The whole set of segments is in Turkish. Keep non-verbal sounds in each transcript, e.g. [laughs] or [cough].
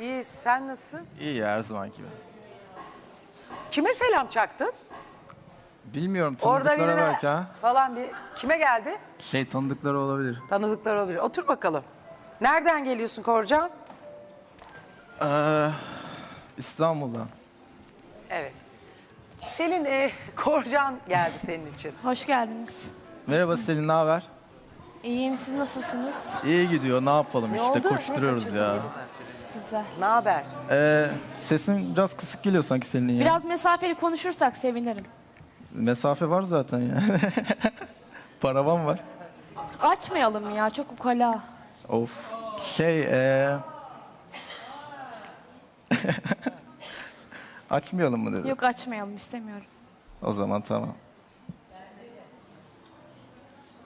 İyi, sen nasılsın? İyi ya, her zaman gibi. Kime selam çaktın? Bilmiyorum Orada tanıdıklara birine belki ha. falan bir... Kime geldi? Şey tanıdıkları olabilir. Tanıdıklar olabilir. Otur bakalım. Nereden geliyorsun Korcan? Ee, İstanbul'dan. Evet. Selin, e, Korcan geldi senin için. Hoş geldiniz. Merhaba Selin, ne haber? İyiyim, siz nasılsınız? İyi gidiyor, ne yapalım Ne işte oldu? koşturuyoruz Ne ya. Güzel. Ne haber? Ee, sesin biraz kısık geliyor sanki Selin'in ya. Biraz mesafeli konuşursak sevinirim. Mesafe var zaten ya. [laughs] Paravan var. Açmayalım ya, çok ukala. Of. Şey, ee... [laughs] Açmayalım mı dedi. Yok açmayalım, istemiyorum. O zaman tamam.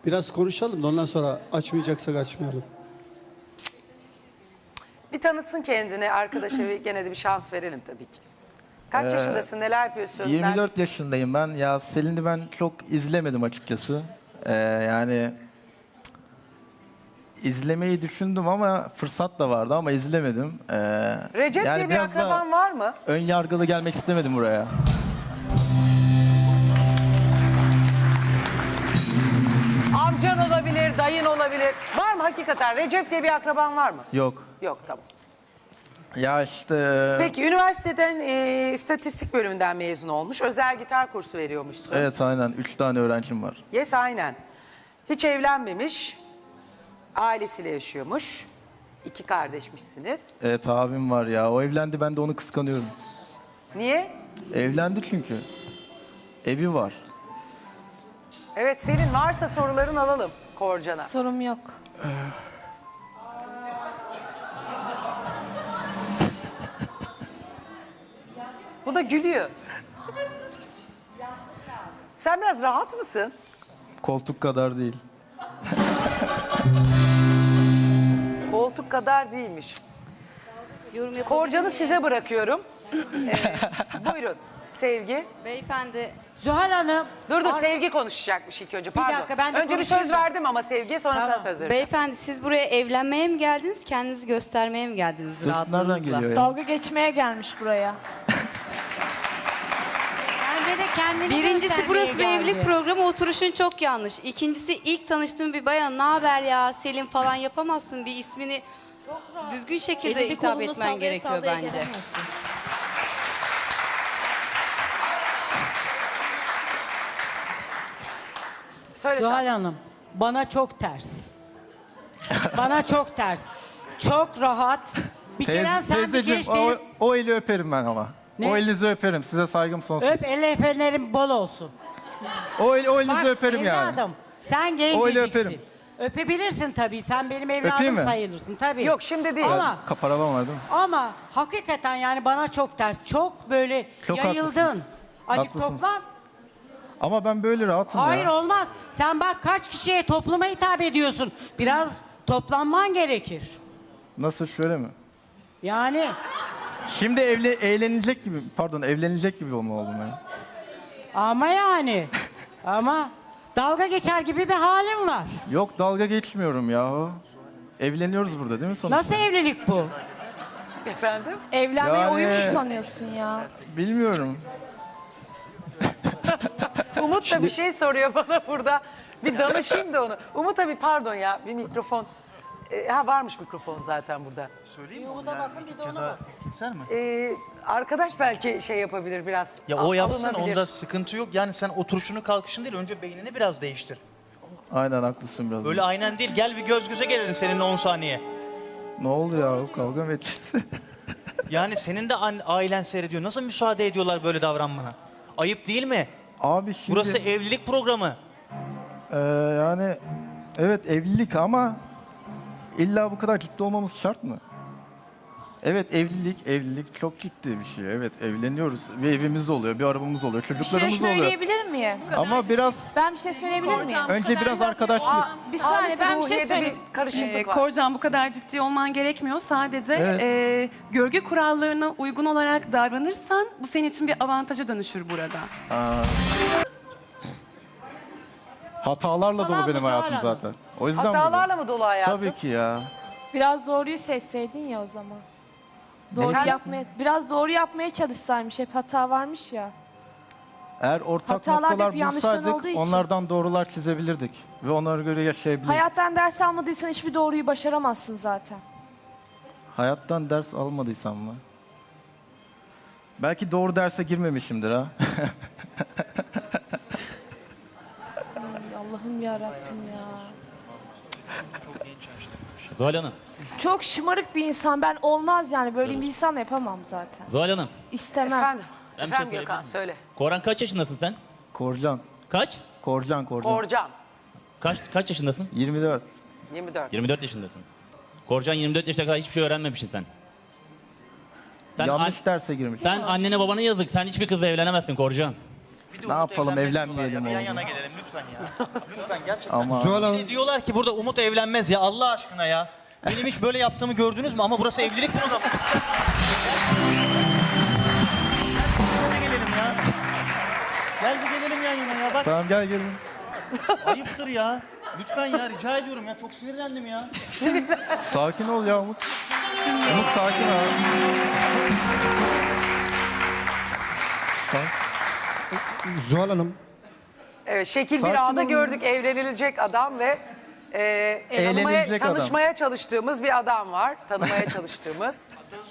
Biraz konuşalım da ondan sonra açmayacaksak açmayalım. Bir tanıtsın kendini arkadaşa bir, gene de bir şans verelim tabii ki. Kaç Ee, yaşındasın, neler yapıyorsun? 24 yaşındayım ben. Ya Selin'i ben çok izlemedim açıkçası. Ee, yani izlemeyi düşündüm ama fırsat da vardı ama izlemedim. Ee, Recep yani diye bir biraz da akraban var mı? Ön yargılı gelmek istemedim buraya. Amcan olabilir, dayın olabilir. Var mı hakikaten? Recep diye bir akraban var mı? Yok. Yok tamam. Ya işte Peki üniversiteden e, istatistik bölümünden mezun olmuş. Özel gitar kursu veriyormuşsun. evet aynen 3 tane öğrencim var. Yes aynen. Hiç evlenmemiş. Ailesiyle yaşıyormuş. İki kardeşmişsiniz. Evet abim var ya. O evlendi ben de onu kıskanıyorum. Niye? Evlendi çünkü. Evi var. Evet senin varsa soruların alalım Korcan'a. Sorum yok. [laughs] Bu da gülüyor. Sen biraz rahat mısın? Koltuk kadar değil. Koltuk kadar değilmiş. Yorum yapabilir Korcan'ı miyim? size bırakıyorum. [laughs] Ee, buyurun. Sevgi. Beyefendi Zuhal Hanım. Dur dur Ar- Sevgi konuşacakmış ilk önce. Pardon. dakika, ben de önce bir söz da. verdim ama Sevgi'ye sonra sen Tamam. söz ver. Beyefendi siz buraya evlenmeye mi geldiniz, kendinizi göstermeye mi geldiniz Ses nereden rahatlığınızla? geliyor ya? Dalga geçmeye gelmiş buraya. Bence de kendini Birincisi göstermeye burası bir geldi. evlilik programı, oturuşun çok yanlış. İkincisi ilk tanıştığım bir bayan, ne haber ya Selim falan yapamazsın. Bir ismini düzgün şekilde hitap etmen gerekiyor bence. Söyle Zuhal sen. Hanım bana çok ters. bana çok ters. Çok rahat. Bir kere Teyze, sen bir teyzeciğim genç o, değil. o eli öperim ben ama. Ne? O elinizi öperim. Size saygım sonsuz. Öp el efenlerin bol olsun. O, el, o elinizi Bak, öperim yani. evladım, sen Öyle genceciksin. öperim. Öpebilirsin tabii. Sen benim evladım mi? sayılırsın tabii. Yok şimdi değil. Ama Kaparavan var değil mi? ama hakikaten yani bana çok ters. Çok böyle Çok yayıldın. haklısınız. Acık Haklısınız. toplan. Ama ben böyle rahatım Hayır ya. olmaz. Sen bak kaç kişiye topluma hitap ediyorsun. Biraz toplanman gerekir. Nasıl şöyle mi? Yani Şimdi evli, eğlenilecek gibi, pardon evlenilecek gibi olma oldum ya. ama yani ama dalga geçer gibi bir halim var. Yok dalga geçmiyorum ya. Evleniyoruz burada değil mi sonuçta? Nasıl evlilik bu? Efendim? Evlenmeye Yani- uyum mu sanıyorsun ya? Bilmiyorum. Umut da bir şey soruyor bana burada. Bir danışayım da onu. Umut abi pardon ya bir mikrofon. Ee, ha varmış mikrofon zaten burada. Keser mi? Ee, arkadaş belki şey yapabilir biraz. Ya o yapsın alınabilir. onda sıkıntı yok. Yani sen oturuşunu kalkışın değil önce beynini biraz değiştir. Aynen haklısın biraz. Öyle aynen değil gel bir göz göze gelelim seninle 10 saniye. Ne oldu ya? Kavga mı edeceğiz? Yani senin de ailen seyrediyor. Nasıl müsaade ediyorlar böyle davranmana? Ayıp değil mi? Abi şimdi... Burası evlilik programı. Ee, yani evet evlilik ama illa bu kadar ciddi olmamız şart mı? Evet evlilik, evlilik çok ciddi bir şey. Evet evleniyoruz. Bir evimiz oluyor, bir arabamız oluyor, Bir şey çocuklarımız oluyor. söyleyebilir miyim? Ama biraz Ben bir şey söyleyebilir miyim? önce biraz arkadaşlık. Bir saniye ben bir şey söyleyeyim. karışıklık Ee, var. Korcan bu kadar ciddi olman gerekmiyor. Sadece Evet. e, görgü kurallarına uygun olarak davranırsan bu senin için bir avantaja dönüşür burada. Aa. Hatalarla dolu benim hayatım zaten. O yüzden Hatalarla mı dolu hayatım? Tabii ki ya. Biraz doğruyu seçseydin ya o zaman. Doğru Neyse. yapmaya, biraz doğru yapmaya çalışsaymış. Hep hata varmış ya. Eğer ortak Hatalar hep noktalar yanlışların bulsaydık olduğu için. onlardan doğrular çizebilirdik. Ve onlara göre yaşayabilirdik. Hayattan ders almadıysan hiçbir doğruyu başaramazsın zaten. Hayattan ders almadıysam mı? Belki doğru derse girmemişimdir ha. [laughs] Ay, Allah'ım ya Rabbim ya. Zuhal Hanım, Çok şımarık bir insan. Ben olmaz yani. Böyle bir insanla yapamam zaten. Zuhal Hanım. İstemem. Efendim. Ben bir şey Efendim Gökhan söyle. Koran kaç yaşındasın sen? Korcan. Kaç? Korcan, Korcan. Korcan. Kaç kaç yaşındasın? 24. 24. 24 yaşındasın. Korcan 24 yaşına kadar hiçbir şey öğrenmemişsin sen. Sen, Yanlış an- derse girmiş. sen annene babana yazık. Sen hiçbir kızla evlenemezsin Korcan. Bir Ne Umut yapalım, evlenmeyelim ya. Bir yan yana gelelim lütfen ya. [laughs] lütfen gerçekten. Ama Zuhal Hanım, diyorlar ki burada Umut evlenmez ya Allah aşkına ya. Benim hiç böyle yaptığımı gördünüz mü? Ama burası evliliktir o zaman. [laughs] Gel bir gelelim ya. Gel bir gelelim yan yana ya. Bak tamam gel gelin. ayıptır ya. Lütfen ya rica ediyorum ya. Çok sinirlendim ya. [laughs] Sakin ol ya Umut. Umut sakin ol. Sa- Zuhal Hanım, Evet, şekil Sakin bir ağda olun. gördük evlenilecek adam ve e, tanımaya, Eğlenilecek adam. tanışmaya çalıştığımız bir adam var. Tanımaya [laughs] çalıştığımız.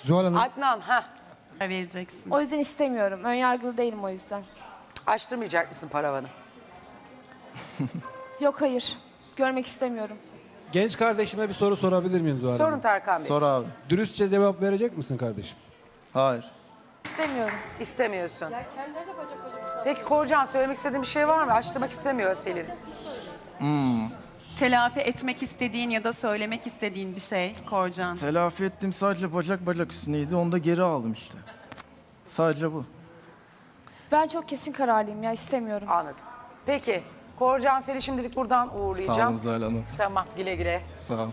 Zuhal Hanım, Adnan, ha vereceksin. O yüzden istemiyorum. Önyargılı değilim o yüzden. açtırmayacak mısın paravanı? [laughs] Yok hayır. Görmek istemiyorum. Genç kardeşime bir soru sorabilir miyim Zuhal Sorun Hanım? Tarkan Bey. Sor abi. Dürüstçe cevap verecek misin kardeşim? Hayır. İstemiyorum. İstemiyorsun. Peki Korcan söylemek istediğin bir şey var mı? Açtırmak istemiyor Selin. Telafi etmek istediğin ya da söylemek istediğin bir şey Korcan. Telafi ettim sadece bacak bacak üstüneydi. Onu da geri aldım işte. Sadece bu. Ben çok kesin kararlıyım ya. istemiyorum. Anladım. Peki Korcan seni şimdilik buradan Sağ olun uğurlayacağım. Zuhal Hanım. Tamam güle güle. Sağ ol.